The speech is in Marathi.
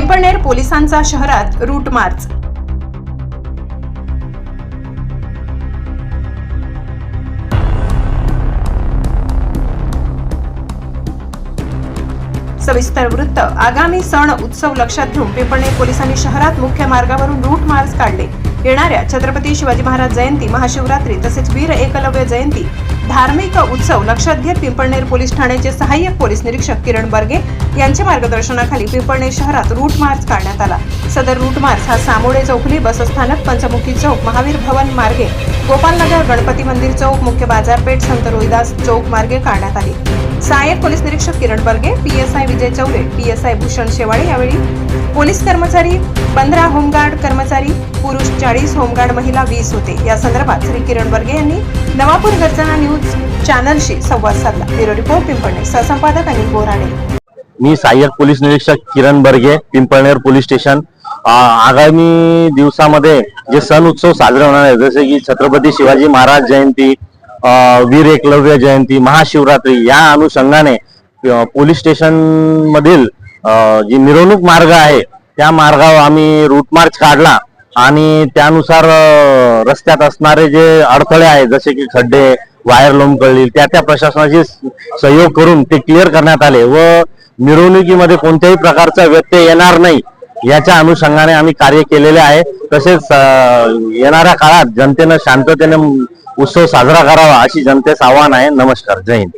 पोलिसांचा शहरात रूट मार्च. सविस्तर वृत्त. आगामी सण उत्सव लक्षात घेऊन पिंपळनेर पोलिसांनी शहरात मुख्य मार्गावरून रूट मार्च काढले. येणाऱ्या छत्रपती शिवाजी महाराज जयंती महाशिवरात्री तसेच वीर एकलव्य जयंती धार्मिक उत्सव. लक्षात घेत पिंपळनेर पोलीस ठाण्याचे सहाय्यक पोलीस निरीक्षक किरण बर्गे यांच्या मार्गदर्शनाखाली पिंपळनेर शहरात रूट मार्च काढण्यात आला. सदर रूट मार्च हा सामोडे चौफुली बसस्थानक पंचमुखी चौक महावीर भवन मार्गे गोपालनगर गणपती मंदिर चौक मुख्य बाजारपेठ संत रोहिदास चौक मार्गे काढण्यात आली. सहाय्यक पोलीस निरीक्षक किरण बर्गे पीएसआय विजय चौरे पीएसआय भूषण शेवाळे यावेळी. पोलीस कर्मचारी पंधरा होमगार्ड कर्मचारी पुरुष चाळीस होमगार्ड महिला वीस होते. या संदर्भात श्री किरण बर्गे यांनी नवापूर गर्जना न्यूज चॅनलशी संवाद साधला. ब्युरो रिपोर्ट पिंपळणे सहसंपादक अनिल बोराणे मी सहाय्यक पोलीस निरीक्षक किरण बर्गे पिंपळनेर पोलीस स्टेशन. आगामी दिवसामध्ये जे सण उत्सव साजरे होणार आहे जसे की छत्रपती शिवाजी महाराज जयंती वीर एकलव्य जयंती महाशिवरात्री या अनुषंगाने पोलीस स्टेशन मधील जी मिरवणूक मार्ग आहे त्या मार्गावर आम्ही रूट मार्च काढला आणि त्यानुसार रस्त्यात असणारे जे अडथळे आहेत जसे की खड्डे वायर लोंबकळली त्या त्या प्रशासनाशी सहयोग करून ते क्लिअर करण्यात आले व मिरवणुकीमध्ये कोणत्याही प्रकारचा व्यत्यय येणार नाही याच्या अनुषंगाने आम्ही कार्य केलेले आहे. तसेच येणाऱ्या काळात जनतेनं शांततेने उत्सव साजरा करावा अशी जनतेस आव्हान आहे. नमस्कार. जय हिंद.